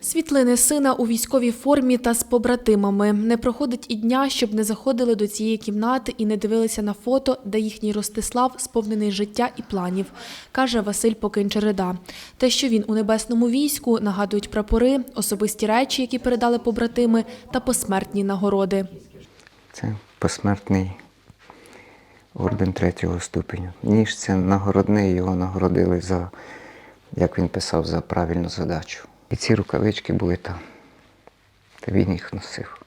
Світлини сина у військовій формі та з побратимами. Не проходить і дня, щоб не заходили до цієї кімнати і не дивилися на фото, де їхній Ростислав сповнений життя і планів, каже Василь Покинчереда. Те, що він у небесному війську, нагадують прапори, особисті речі, які передали побратими, та посмертні нагороди. Це посмертний орден третього ступеню. Ніж це нагородний, його нагородили за, як він писав, за правильну задачу. І ці рукавички були там. Та він їх носив.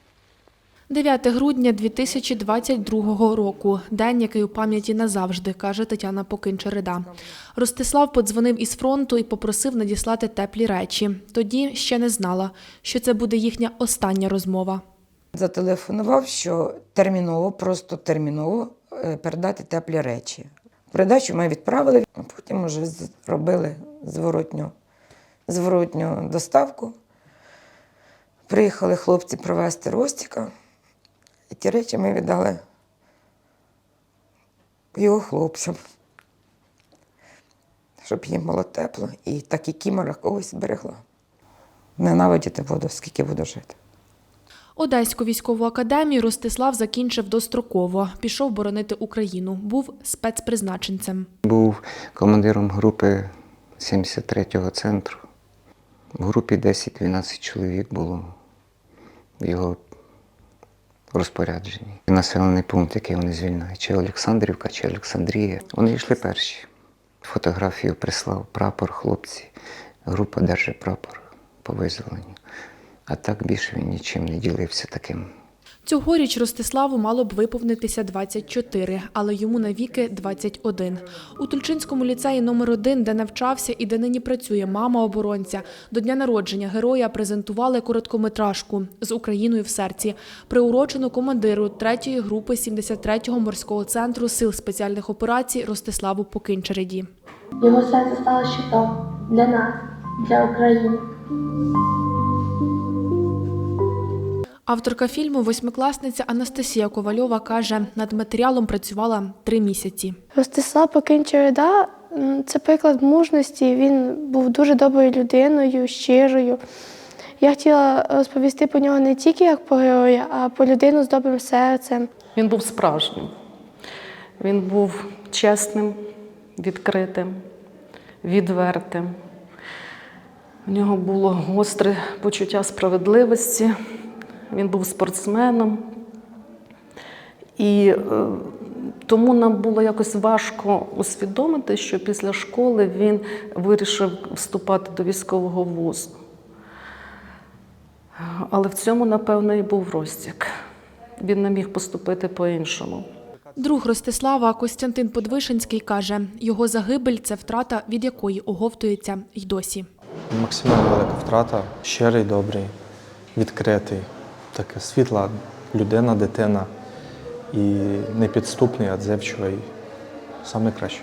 9 грудня 2022 року. День, який у пам'яті назавжди, каже Тетяна Покинчереда. Ростислав подзвонив із фронту і попросив надіслати теплі речі. Тоді ще не знала, що це буде їхня остання розмова. Зателефонував, що терміново, просто терміново е, передати теплі речі. Передачу ми відправили, а потім вже зробили зворотню, зворотню доставку. Приїхали хлопці привезти Ростіка, і ті речі ми віддали його хлопцям, щоб їм було тепло, і так і кімера когось берегла. Ненавидіти буду, скільки буду жити. Одеську військову академію Ростислав закінчив достроково. Пішов боронити Україну. Був спецпризначенцем. Був командиром групи 73-го центру. В групі 10-12 чоловік було в його розпорядженні. Населений пункт, який вони звільняють, чи Олександрівка, чи Олександрія. Вони йшли перші. Фотографію прислав прапор, хлопці. Група держить прапор по визволенню. А так більше він нічим не ділився таким. Цьогоріч Ростиславу мало б виповнитися 24, але йому навіки 21. У Тульчинському ліцеї номер 1 де навчався і де нині працює мама оборонця, до дня народження героя презентували короткометражку з Україною в серці, приурочену командиру 3-ї групи 73-го морського центру сил спеціальних операцій Ростиславу Покинчереді. Його серце стало щитом для нас, для України. Авторка фільму, восьмикласниця Анастасія Ковальова каже, над матеріалом працювала три місяці. Ростислав Покинчереда це приклад мужності. Він був дуже доброю людиною, щирою. Я хотіла розповісти про нього не тільки як про героя, а про людину з добрим серцем. Він був справжнім. Він був чесним, відкритим, відвертим. У нього було гостре почуття справедливості. Він був спортсменом. І е, тому нам було якось важко усвідомити, що після школи він вирішив вступати до військового вузу. Але в цьому, напевно, і був розтік. Він не міг поступити по-іншому. Друг Ростислава Костянтин Подвишинський каже, його загибель це втрата, від якої оговтується й досі. Максимально велика втрата, щирий, добрий, відкритий, така світла людина, дитина і непідступний, отзивчивий. Саме краще.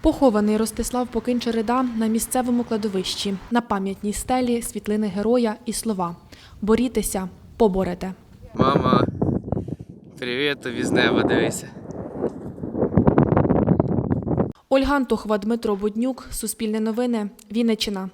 Похований Ростислав Покинчереда на місцевому кладовищі, на пам'ятній стелі світлини героя і слова Борітеся, поборете. Мама, привіт, тобі з неба дивися. Ольга Антохова, Дмитро Буднюк, Суспільне новини, Вінниччина.